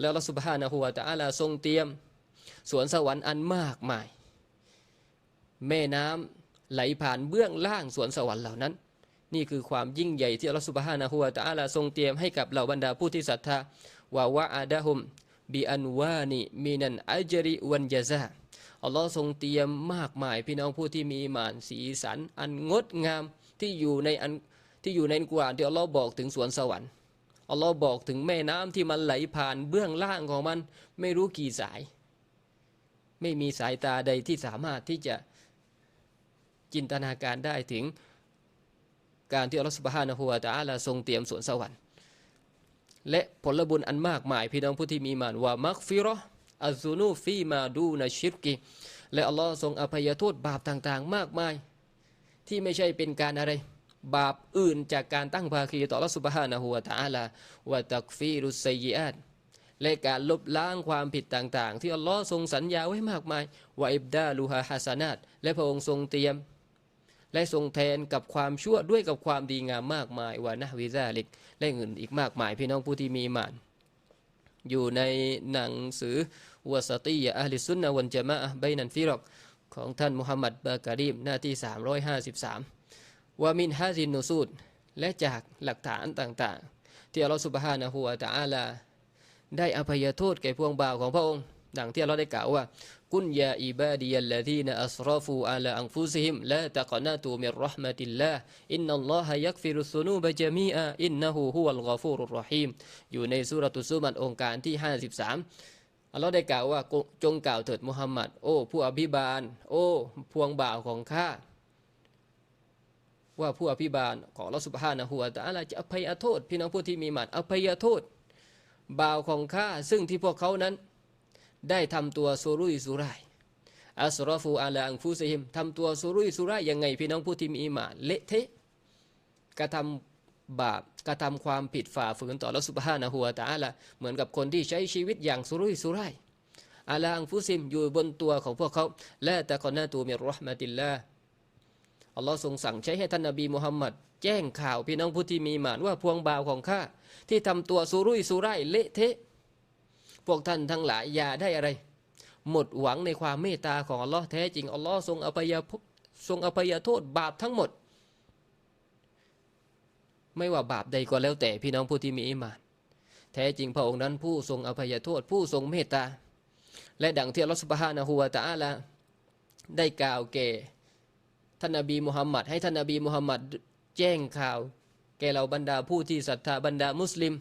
แล้วเราสุบฮานะฮูวตะอาลาทรงเตรียม สวนสวรรค์อันมากมาย แม่น้ำไหลผ่านเบื้องล่างสวนสวรรค์เหล่านั้น นี่คือความยิ่งใหญ่ที่อัลลอฮฺสุบฮานะฮูวตะอาลาทรงเตรียมให้กับเหล่าบรรดาผู้ที่ศรัทธาวาวะอาดะฮุมบิอันวานิมินันอัจริวันยาซาอัลลอฮ์ทรงเตรียมมากมายพี่น้องผู้ที่มีหมานสีสัน อันงดงามที่อยู่ในอันที่อยู่ในกุรอานที่อัลลอฮ์บอกถึงสวนสวรรค์ อัลลอฮ์บอกถึงแม่น้ำที่มันไหลผ่านเบื้องล่างของมัน ไม่รู้กี่สาย ไม่มีสายตาใดที่สามารถที่จะจินตนาการได้ถึงการที่อัลลอฮฺสุบฮานะฮูวะตาลาทรงเตรียมสวนสวรรค์และผลบุญอันมากมายพี่น้องผู้ที่มีมานว่ามักฟิรออัซูนูฟีมาดูนะชิรกิ และอัลลอฮ์ทรงอภัยโทษบาปต่างๆ มากมาย ที่ไม่ใช่เป็นการอะไร บาปอื่นจากการตั้งภาคีต่ออัสุบฮานะฮูวตาลาวะตักฟีรุสไซยิอาตและการลบล้างความผิดต่างๆ ที่อัลลอฮ์ทรงสัญญาไว้มากมายว่าอิบดาลูฮาฮัสานาตและพระองค์ทรงเตรียม และทรงแทนกับความชั่วด้วยกับความดีงามมากมายวานะวิซาลิกและอื่นอีกมากมายพี่น้องผู้ที่มีมาน อยู่ในหนังสือวสตียะอัลลิสุนนะวันจามะอะห์ไบนันฟิรอกของท่านมุฮัมมัดบาการีมหน้าที่ 353 ว่ามินฮาซินนูซูดและจากหลักฐานต่างๆ ที่อัลลอฮฺสุบฮานะฮูวะตะอาลา ได้อภัยโทษแก่พวงบ่าวของพระองค์ ดังที่เราได้กล่าวว่า กุนยาอิบาดียัลลดีนอัสรฟูอาลาอังฟุซิฮิมลาตะกนาตูมิรรห์มะติลลาอินนัลลอฮะยักฟิรุสซุนูบะจามีอาอินนะฮูฮุวัลกอฟูรุรรหีมอยู่ในสุรตุซุมันองค์การที่ 53อัลลอฮ์ได้กล่าวว่าจงกล่าวเถิดมุฮัมมัดโอ้ ผู้อภิบาล โอ้ พวงบ่าวของข้า ว่าผู้อภิบาลของอัลอสุบฮานะฮูวะตะอาลาจะอภัยโทษ พี่น้องผู้ที่มีหมัดอภัยโทษบ่าวของข้าซึ่งที่พวกเขานั้น ได้ทำตัวสุรุ่ยสุร่ายอัสรอฟูอาลาอังฟูซิฮิมทำตัวสุรุ่ยสุร่ายยังไงพี่น้องผู้ที่มีอีหมานเละเทะกระทำบาปกระทำความผิดฝ่าฝืนต่อละสุบฮานะฮูวตะอาลาเหมือนกับคนที่ใช้ชีวิตอย่างสุรุ่ยสุร่ายอาลาอังฟูซิมอยู่บนตัวของพวกเขาและแต่ก่อนหน้าตัวมีรหมะติลลา อัลลอฮ์ทรงสั่งใช้ให้ท่านนบีมุฮัมมัดแจ้งข่าวพี่น้องผู้ที่มีหมานว่าพวงบ่าวของข้าที่ทำตัวสุรุ่ยสุร่ายเละเทะ พวกท่านทั้งหลายอย่าได้อะไร หมดหวังในความเมตตาของอัลลอฮ์แท้จริงอัลลอฮ์ทรงอภัยทรงอภัยโทษบาปทั้งหมด ไม่ว่าบาปใดก็แล้วแต่พี่น้องผู้ที่มีอิมาน แท้จริงพระองค์นั้นผู้ทรงอภัยโทษผู้ทรงเมตตา และดังที่อัลลอฮ์สุบฮานะฮูวะตะอาลาได้กล่าวแก่ ท่านนบีมุฮัมมัดให้ท่านนบีมุฮัมมัดแจ้งข่าว แก่เราบรรดาผู้ที่ศรัทธาบรรดามุสลิม